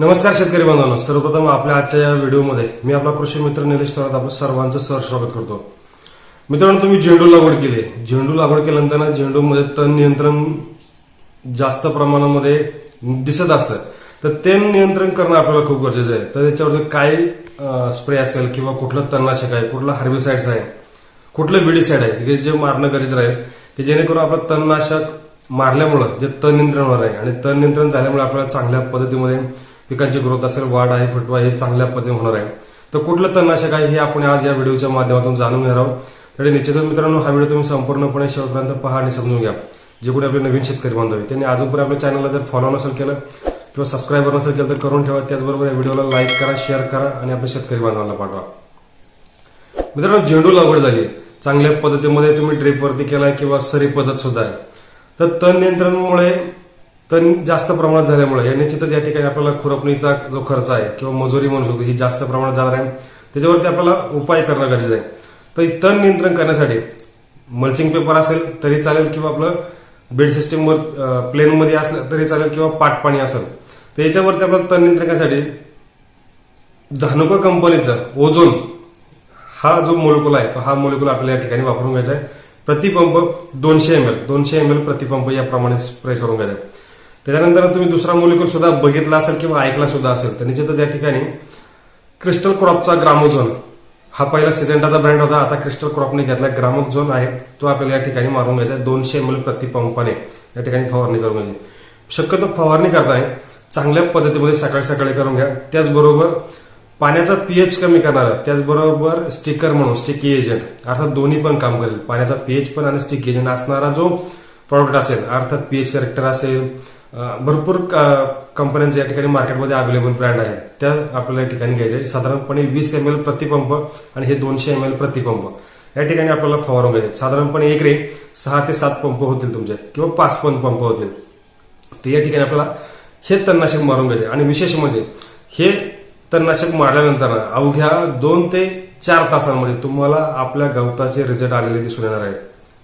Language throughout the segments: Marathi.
नमस्कार शेतकरी बांधवांनो सर्वप्रथम आपल्या आजच्या या व्हिडिओमध्ये मी आपला कृषी मित्र निलेश थोरात आपलं सर्वांचं सर स्वागत करतो. मित्रांनो तुम्ही झेंडू लागवड केली झेंडू लागवड केल्यानंतर ना झेंडूमध्ये तण नियंत्रण जास्त प्रमाणामध्ये दिसत असतं. तर ते नियंत्रण करणं आपल्याला खूप गरजेचं आहे. तर त्याच्यावरती काय स्प्रे असेल किंवा कुठलं तणनाशक आहे कुठलं हार्बिसाइड्स आहे कुठलं बिडीसाईड आहे की जे मारणं गरजेचं राहील की जेणेकरून आपलं तणनाशक मारल्यामुळं जे तण नियंत्रण होणार आहे आणि तण नियंत्रण झाल्यामुळे आपल्याला चांगल्या पद्धतीमध्ये पिकांची ग्रोथ असेल वाढ आहे फुटवा हे चांगल्या पद्धतीने होणार आहे. तर कुठलं तणनाशक आहे हे आपण आज या व्हिडिओच्या माध्यमातून जाणून घेणार आहोत. तरी निश्चितच मित्रांनो हा व्हिडिओ तुम्ही संपूर्णपणे शेवटपर्यंत पहा आणि समजून घ्या. जे कोणी आपले नवीन शेतकरी बांधव आहे त्यांनी अजूनपर्यंत आपल्या चॅनलला जर फॉलो नसेल केलं किंवा सबस्क्राईबर नसेल केलं तर करून ठेवा. त्याचबरोबर या व्हिडिओला लाईक करा शेअर करा आणि आपल्या शेतकरी बांधवांना पाठवा. मित्रांनो झेंडू लागवड झाली. चांगल्या पद्धतीमध्ये तुम्ही ड्रिपवरती केलाय किंवा सरी पद्धत सुद्धा आहे. तर तण नियंत्रणामुळे तण जास्त प्रमाणात झाल्यामुळे या निश्चितच या ठिकाणी आपल्याला खुरपणीचा जो खर्च आहे किंवा मजुरी म्हणू शकतो ही जास्त प्रमाणात जाणार आहे. त्याच्यावरती आपल्याला उपाय करणं गरजेचं आहे. तर तण नियंत्रण करण्यासाठी मल्चिंग पेपर असेल तरी चालेल किंवा आपलं बेड सिस्टीमवर प्लेनमध्ये असलं तरी चालेल किंवा पाटपाणी असेल. तर याच्यावरती आपल्याला तण नियंत्रण करण्यासाठी धानुका कंपनीचा ओझोन हा जो मोलकुल आहे तो हा मोलिकुल आपल्याला या ठिकाणी वापरून घ्यायचा आहे. प्रतिपंप दोनशे एम एल दोनशे एम एल प्रतिपंप याप्रमाणे स्प्रे करून घ्यायचा आहे. त्याच्यानंतर तुम्ही दुसरा मोलिक्युल सुद्धा बघितला असेल किंवा ऐकला सुद्धा असेल तर निश्चितच या ठिकाणी क्रिस्टल क्रॉपचा ग्रामोझोन हा पहिला सिजेंटाचा ब्रँड होता. आता क्रिस्टल क्रॉपने घेतला ग्रामोझोन आहे. तो आपल्याला या ठिकाणी मारून घ्यायचा दोनशे एम एल प्रतिपंपाने या ठिकाणी फवारणी करून घ्यायची. शक्यतो फवारणी करताना चांगल्या पद्धतीमध्ये सकाळी सकाळी करून घ्या. त्याचबरोबर पाण्याचा पीएच कमी करणारा त्याचबरोबर स्टिकर म्हणून स्टिकी एजंट अर्थात दोन्ही पण काम करेल. पाण्याचा पीएच पण आणि स्टिकी एजंट असणारा जो प्रॉडक्ट असेल अर्थात पीएच करेक्टर असेल भरपूर कंपन्यांचे या ठिकाणी मार्केटमध्ये अवेलेबल ब्रँड आहेत. त्या आपल्याला या ठिकाणी घ्यायचे साधारणपणे वीस एम एल प्रतिपंप आणि हे दोनशे एम एल प्रतिपंप या ठिकाणी आपल्याला फवारून घ्यायचे साधारणपणे एक रे सहा ते सात पंप होतील तुमचे किंवा पाच पण पंप होतील. तर या ठिकाणी आपल्याला हे तणनाशक मारून घ्यायचे आणि विशेष म्हणजे हे तणनाशक मारल्यानंतर अवघ्या दोन ते चार तासांमध्ये तुम्हाला आपल्या गवताचे रिझल्ट आलेले दिसून येणार आहेत.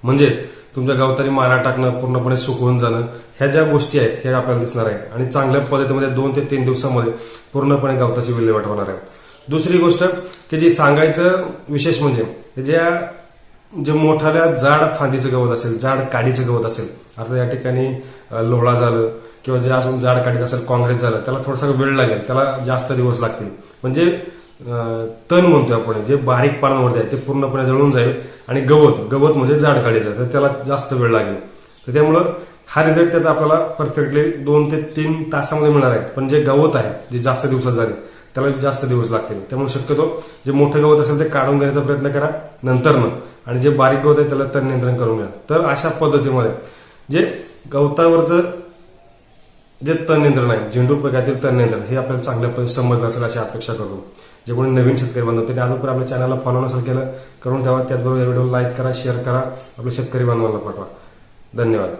म्हणजे तुमच्या गवताने मारा टाकणं पूर्णपणे सुकवून जाणं ह्या ज्या गोष्टी आहेत हे आपल्याला दिसणार आहे. आणि चांगल्या पद्धतीमध्ये दोन ते तीन दिवसामध्ये पूर्णपणे गवताची विल्हेवाट होणार आहे. दुसरी गोष्ट की जी सांगायचं विशेष म्हणजे ज्या जे मोठाल्या जाड फांदीचं गवत असेल जाड काडीचं गवत असेल आता या ठिकाणी लोहळा झालं किंवा जे अजून जाड काडीचं असेल काँग्रेस झालं त्याला थोडासा वेळ लागेल त्याला जास्त दिवस लागतील. म्हणजे तण म्हणतो आपण जे बारीक पानांवरती आहे ते पूर्णपणे जळून जाईल आणि गवत गवत म्हणजे जाड काढायचं तर त्याला जास्त वेळ लागेल. तर त्यामुळं हा रिझल्ट त्याचा आपल्याला परफेक्टली दोन ते तीन तासामध्ये मिळणार आहे. पण जे गवत आहे जे जास्त दिवसात झाले त्याला जास्त दिवस लागतील. त्यामुळे शक्यतो जे मोठं गवत असेल ते काढून घेण्याचा प्रयत्न करा नंतरनं. आणि जे बारीक गवत आहे त्याला तण नियंत्रण करून घ्या. तर अशा पद्धतीमध्ये जे गवतावरचं जे तण नियंत्रण आहे झेंडू प्रकारातील तण नियंत्रण हे आपल्याला चांगल्या समजलं असेल अशी अपेक्षा करतो. जे कोणी नवीन शेतकरी बांधव त्यांनी अजूनपर्यंत आपल्या चॅनलला फॉलो नसेल केलं करून ठेवा. त्याचबरोबर या व्हिडिओ लाईक करा शेअर करा. आपल्या शेतकरी बांधवांना पाठवा. धन्यवाद.